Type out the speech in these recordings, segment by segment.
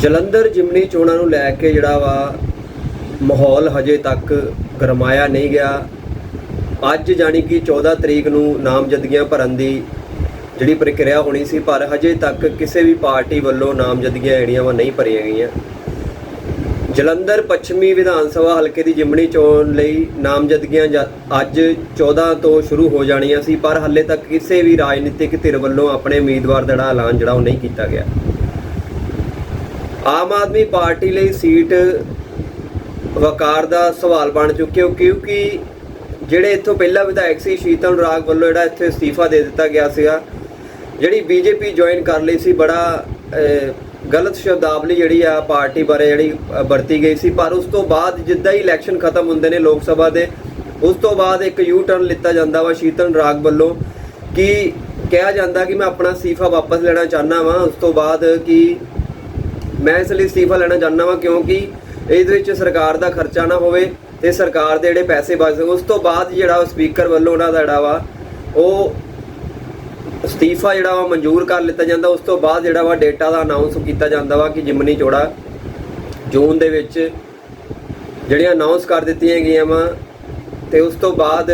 ਜਲੰਧਰ ਜਿਮਨੀ ਚੋਣਾਂ ਨੂੰ ਲੈ ਕੇ ਜਿਹੜਾ ਵਾ ਮਾਹੌਲ ਹਜੇ ਤੱਕ ਗਰਮਾਇਆ ਨਹੀਂ ਗਿਆ। ਅੱਜ ਜਾਣੀ ਕਿ 14 ਤਰੀਕ ਨੂੰ ਨਾਮਜ਼ਦਗੀਆਂ ਭਰਨ ਦੀ ਜਿਹੜੀ ਪ੍ਰਕਿਰਿਆ ਹੋਣੀ ਸੀ, ਪਰ ਹਜੇ ਤੱਕ ਕਿਸੇ ਵੀ ਪਾਰਟੀ ਵੱਲੋਂ ਨਾਮਜ਼ਦਗੀਆਂ ਜਿਹੜੀਆਂ ਵਾ ਨਹੀਂ ਭਰੀਆਂ ਗਈਆਂ। ਜਲੰਧਰ ਪੱਛਮੀ ਵਿਧਾਨ ਸਭਾ ਹਲਕੇ ਦੀ ਜਿਮਣੀ ਚੋਣ ਲਈ ਨਾਮਜ਼ਦਗੀਆਂ ਜ- ਅੱਜ 14 ਤੋਂ ਸ਼ੁਰੂ ਹੋ ਜਾਣੀਆਂ ਸੀ, ਪਰ ਹਾਲੇ ਤੱਕ ਕਿਸੇ ਵੀ ਰਾਜਨੀਤਿਕ ਧਿਰ ਵੱਲੋਂ ਆਪਣੇ ਉਮੀਦਵਾਰ ਦਾ ਜਿਹੜਾ ਐਲਾਨ ਜਿਹੜਾ ਉਹ ਨਹੀਂ ਕੀਤਾ ਗਿਆ। ਆਮ ਆਦਮੀ ਪਾਰਟੀ ਲਈ ਸੀਟ ਵਕਾਰ ਦਾ ਸਵਾਲ ਬਣ ਚੁੱਕਿਆ ਕਿਉਂਕਿ ਜਿਹੜੇ ਇੱਥੋਂ ਪਹਿਲਾ ਵਿਧਾਇਕ ਸੀ ਸ਼ੀਤਲ ਰਾਗ ਵੱਲੋਂ ਜਿਹੜਾ ਇੱਥੇ ਅਸਤੀਫਾ ਦੇ ਦਿੱਤਾ ਗਿਆ ਸੀਗਾ, ਜਿਹੜੀ ਬੀਜੇਪੀ ਜੁਆਇਨ ਕਰ ਲਈ ਸੀ, ਬੜਾ ਗਲਤ ਸ਼ਬਦਾਵਲੀ ਜਿਹੜੀ ਆ ਪਾਰਟੀ ਬਾਰੇ ਜਿਹੜੀ ਵਰਤੀ ਗਈ ਸੀ, ਪਰ ਉਸ ਤੋਂ ਬਾਅਦ ਜਿੱਦਾਂ ਹੀ ਇਲੈਕਸ਼ਨ ਖਤਮ ਹੁੰਦੇ ਨੇ ਲੋਕ ਸਭਾ ਦੇ, ਉਸ ਤੋਂ ਬਾਅਦ ਇੱਕ ਯੂ ਟਰਨ ਲਿੱਤਾ ਜਾਂਦਾ ਵਾ ਸ਼ੀਤਲ ਰਾਗ ਵੱਲੋਂ ਕਿ ਕਿਹਾ ਜਾਂਦਾ ਕਿ ਮੈਂ ਆਪਣਾ ਅਸਤੀਫਾ ਵਾਪਸ ਲੈਣਾ ਚਾਹੁੰਦਾ ਵਾਂ, ਉਸ ਤੋਂ ਬਾਅਦ ਕਿ ਮੈਂ ਇਸ ਲਈ ਅਸਤੀਫਾ ਲੈਣਾ ਚਾਹੁੰਦਾ ਵਾਂ ਕਿਉਂਕਿ ਇਹਦੇ ਵਿੱਚ ਸਰਕਾਰ ਦਾ ਖਰਚਾ ਨਾ ਹੋਵੇ ਤੇ ਸਰਕਾਰ ਦੇ ਜਿਹੜੇ ਪੈਸੇ ਬਚ ਉਸ ਤੋਂ ਬਾਅਦ ਜਿਹੜਾ ਸਪੀਕਰ ਵੱਲੋਂ ਉਹਨਾਂ ਦਾ ਜਿਹੜਾ ਵਾ, ਉਹ ਅਸਤੀਫਾ ਜਿਹੜਾ ਵਾ ਮਨਜ਼ੂਰ ਕਰ ਲਿੱਤਾ ਜਾਂਦਾ, ਉਸ ਤੋਂ ਬਾਅਦ ਜਿਹੜਾ ਵਾ ਡੇਟਾ ਦਾ ਅਨਾਉਂਸ ਕੀਤਾ ਜਾਂਦਾ ਵਾ ਕਿ ਜਿਮਨੀ ਚੋੜਾ ਜੂਨ ਦੇ ਵਿੱਚ ਜਿਹੜੀਆਂ ਅਨਾਉਂਸ ਕਰ ਦਿੱਤੀਆਂ ਗਈਆਂ ਵਾ ਤੇ ਉਸ ਤੋਂ ਬਾਅਦ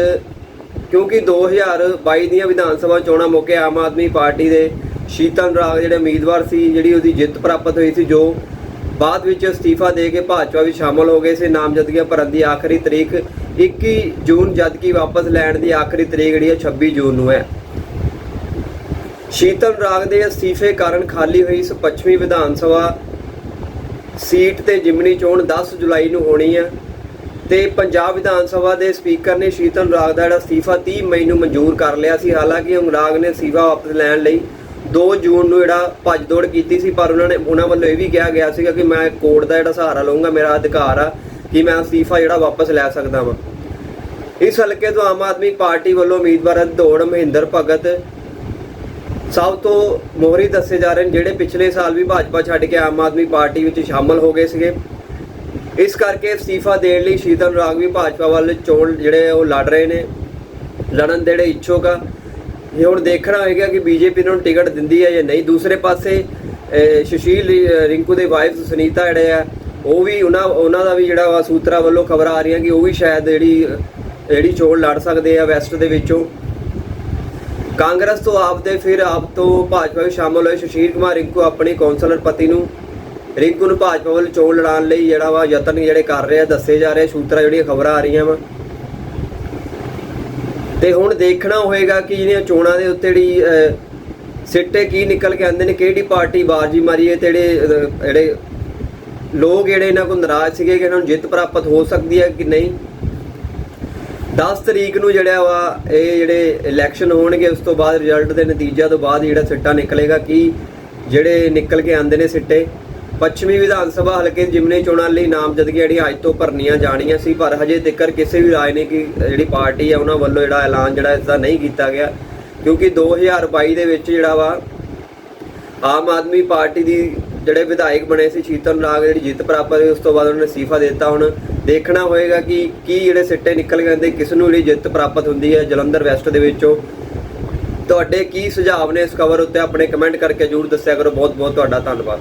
ਕਿਉਂਕਿ 2022 ਦੀਆਂ ਵਿਧਾਨ ਸਭਾ ਚੋਣਾਂ ਮੌਕੇ ਆਮ ਆਦਮੀ ਪਾਰਟੀ ਦੇ ਸ਼ੀਤਲ ਰਾਗ ਜਿਹੜੇ ਉਮੀਦਵਾਰ ਸੀ, ਜਿਹੜੀ ਉਹਦੀ ਜਿੱਤ ਪ੍ਰਾਪਤ ਹੋਈ ਸੀ, ਜੋ ਬਾਅਦ ਵਿੱਚ ਅਸਤੀਫਾ ਦੇ ਕੇ ਭਾਜਪਾ ਵਿੱਚ ਸ਼ਾਮਲ ਹੋ ਗਏ ਸੀ, ਨਾਮਜ਼ਦਗੀਆਂ ਭਰਨ ਦੀ ਆਖਰੀ ਤਰੀਕ 21 ਜੂਨ, ਜਦਕਿ ਵਾਪਸ ਲੈਣ ਦੀ ਆਖਰੀ ਤਰੀਕ ਜਿਹੜੀ ਹੈ 26 ਜੂਨ ਨੂੰ ਹੈ। ਸ਼ੀਤਲ ਰਾਗ ਦੇ ਅਸਤੀਫੇ ਕਾਰਨ ਖਾਲੀ ਹੋਈ ਇਸ ਪੱਛਮੀ ਵਿਧਾਨ ਸਭਾ ਸੀਟ ਤੇ ਜਿਮਨੀ ਚੋਣ 10 ਜੁਲਾਈ ਨੂੰ ਹੋਣੀ ਹੈ ਤੇ ਪੰਜਾਬ ਵਿਧਾਨ ਸਭਾ ਦੇ ਸਪੀਕਰ ਨੇ ਸ਼ੀਤਲ ਰਾਗ ਦਾ ਜਿਹੜਾ ਅਸਤੀਫਾ 30 ਮਈ ਨੂੰ ਮਨਜ਼ੂਰ ਕਰ ਲਿਆ ਸੀ। ਹਾਲਾਂਕਿ ਅਨੁਰਾਗ ਨੇ ਅਸਤੀਫਾ ਵਾਪਸ ਲੈਣ ਲਈ 2 ਜੂਨ ਨੂੰ ਜਿਹੜਾ ਭੱਜ ਦੌੜ ਕੀਤੀ ਸੀ, ਪਰ ਉਹਨਾਂ ਨੇ, ਉਹਨਾਂ ਵੱਲੋਂ ਇਹ ਵੀ ਕਿਹਾ ਗਿਆ ਸੀਗਾ ਕਿ ਮੈਂ ਕੋਰਟ ਦਾ ਜਿਹੜਾ ਸਹਾਰਾ ਲਵਾਂਗਾ ਮੇਰਾ ਅਧਿਕਾਰ ਆ ਕਿ ਮੈਂ ਅਸਤੀਫਾ ਜਿਹੜਾ ਵਾਪਸ ਲੈ ਸਕਦਾ ਵਾਂ। ਇਸ ਹਲਕੇ ਤੋਂ ਆਮ ਆਦਮੀ ਪਾਰਟੀ ਵੱਲੋਂ ਉਮੀਦਵਾਰ ਦੌੜ ਮਹਿੰਦਰ ਭਗਤ ਸਭ ਤੋਂ ਮੋਹਰੀ ਦੱਸੇ ਜਾ ਰਹੇ ਨੇ, ਜਿਹੜੇ ਪਿਛਲੇ ਸਾਲ ਵੀ ਭਾਜਪਾ ਛੱਡ ਕੇ ਆਮ ਆਦਮੀ ਪਾਰਟੀ ਵਿੱਚ ਸ਼ਾਮਲ ਹੋ ਗਏ ਸੀਗੇ। ਇਸ ਕਰਕੇ ਅਸਤੀਫਾ ਦੇਣ ਲਈ ਸ਼ੀਤਲ ਰਾਗ ਵੀ ਭਾਜਪਾ ਵੱਲ ਚੋਣ ਜਿਹੜੇ ਉਹ ਲੜ ਰਹੇ ਨੇ। ਲੜਨ ਦੇ ਜਿਹੜੇ ਇੱਛੁਕ ਆ ਇਹ ਹੁਣ ਦੇਖਣਾ ਹੋਏਗਾ ਕਿ ਬੀਜੇਪੀ ਨੂੰ ਟਿਕਟ ਦਿੰਦੀ ਹੈ ਜਾਂ ਨਹੀਂ। ਦੂਸਰੇ ਪਾਸੇ ਸੁਸ਼ੀਲ ਰਿੰਕੂ ਦੇ ਵਾਈਫ ਸੁਨੀਤਾ ਜਿਹੜੇ ਆ, ਉਹ ਵੀ ਉਹਨਾਂ ਉਹਨਾਂ ਦਾ ਵੀ ਜਿਹੜਾ ਵਾ ਸੂਤਰਾ ਵੱਲੋਂ ਖਬਰਾਂ ਆ ਰਹੀਆਂ ਕਿ ਉਹ ਵੀ ਸ਼ਾਇਦ ਜਿਹੜੀ ਜਿਹੜੀ ਚੋਣ ਲੜ ਸਕਦੇ ਆ ਵੈਸਟ ਦੇ ਵਿੱਚੋਂ। ਕਾਂਗਰਸ ਤੋਂ ਆਪ ਦੇ ਫਿਰ ਆਪ ਤੋਂ ਭਾਜਪਾ ਵਿੱਚ ਸ਼ਾਮਲ ਹੋਏ। ਸੁਸ਼ੀਲ ਕੁਮਾਰ ਰਿੰਕੂ ਆਪਣੀ ਕੌਂਸਲਰ ਪਤੀ ਨੂੰ, ਰਿੰਕੂ ਨੂੰ ਭਾਜਪਾ ਵੱਲ ਚੋਣ ਲੜਾਉਣ ਲਈ ਜਿਹੜਾ ਵਾ ਯਤਨ ਜਿਹੜੇ ਕਰ ਰਹੇ ਆ, ਦੱਸੇ ਜਾ ਰਹੇ ਸੂਤਰਾਂ ਜਿਹੜੀਆਂ ਖਬਰਾਂ ਆ ਰਹੀਆਂ ਵਾ। ਤੇ ਹੁਣ ਦੇਖਣਾ ਹੋਏਗਾ ਕਿ ਜਿਹੜੀਆਂ ਚੋਣਾਂ ਦੇ ਉੱਤੇ ਜਿਹੜੀ ਸਿੱਟੇ ਕੀ ਨਿਕਲ ਕੇ ਆਉਂਦੇ ਨੇ, ਕਿਹੜੀ ਪਾਰਟੀ ਬਾਜੀ ਮਾਰੀ ਹੈ ਤੇ ਜਿਹੜੇ ਜਿਹੜੇ ਲੋਕ ਜਿਹੜੇ ਇਹਨਾਂ ਕੋਲ ਨਾਰਾਜ਼ ਸੀਗੇ ਕਿ ਇਹਨਾਂ ਨੂੰ ਜਿੱਤ ਪ੍ਰਾਪਤ ਹੋ ਸਕਦੀ ਹੈ ਕਿ ਨਹੀਂ? 10 ਤਰੀਕ ਨੂੰ ਜਿਹੜਾ ਵਾ, ਇਹ ਜਿਹੜੇ ਇਲੈਕਸ਼ਨ ਹੋਣਗੇ, ਉਸ ਤੋਂ ਬਾਅਦ ਰਿਜ਼ਲਟ ਦੇ ਨਤੀਜਿਆਂ ਤੋਂ ਬਾਅਦ ਜਿਹੜਾ ਸਿੱਟਾ ਨਿਕਲੇਗਾ, ਕਿ ਜਿਹੜੇ ਨਿਕਲ ਕੇ ਆਉਂਦੇ ਨੇ ਸਿੱਟੇ? ਪੱਛਮੀ ਵਿਧਾਨ ਸਭਾ ਹਲਕੇ ਜਿਮਨੀ ਚੋਣਾਂ ਲਈ ਨਾਮਜ਼ਦਗੀ ਜਿਹੜੀ ਅੱਜ ਤੋਂ ਭਰਨੀਆਂ ਜਾਣੀਆਂ ਸੀ, ਪਰ ਹਜੇ ਤੱਕਰ ਕਿਸੇ ਵੀ ਰਾਜਨੀਤਿਕ ਜਿਹੜੀ ਪਾਰਟੀ ਹੈ, ਉਹਨਾਂ ਵੱਲੋਂ ਜਿਹੜਾ ਐਲਾਨ ਜਿਹੜਾ ਇਸ ਦਾ ਨਹੀਂ ਕੀਤਾ ਗਿਆ। ਕਿਉਂਕਿ 2022 ਦੇ ਵਿੱਚ ਜਿਹੜਾ ਵਾ, ਆਮ ਆਦਮੀ ਪਾਰਟੀ ਦੀ ਜਿਹੜੇ ਵਿਧਾਇਕ ਬਣੇ ਸੀ, ਸ਼ੀਤਲ ਨਾਗ ਜਿਹੜੀ ਜਿੱਤ ਪ੍ਰਾਪਤ ਹੋਈ, ਉਸ ਤੋਂ ਬਾਅਦ ਉਹਨਾਂ ਨੇ ਅਸਤੀਫਾ ਦਿੱਤਾ। ਹੁਣ ਦੇਖਣਾ ਹੋਏਗਾ ਕਿ ਕੀ ਜਿਹੜੇ ਸਿੱਟੇ ਨਿਕਲ ਗਏ ਤੇ ਕਿਸ ਨੂੰ ਜਿਹੜੀ ਜਿੱਤ ਪ੍ਰਾਪਤ ਹੁੰਦੀ ਹੈ, ਜਲੰਧਰ ਵੈਸਟ ਦੇ ਵਿੱਚੋਂ। ਤੁਹਾਡੇ ਕੀ ਸੁਝਾਅ ਨੇ ਇਸ ਖਬਰ ਉੱਤੇ? ਆਪਣੇ ਕਮੈਂਟ ਕਰਕੇ ਜਰੂਰ ਦੱਸਿਆ ਕਰੋ। ਬਹੁਤ ਬਹੁਤ ਤੁਹਾਡਾ ਧੰਨਵਾਦ।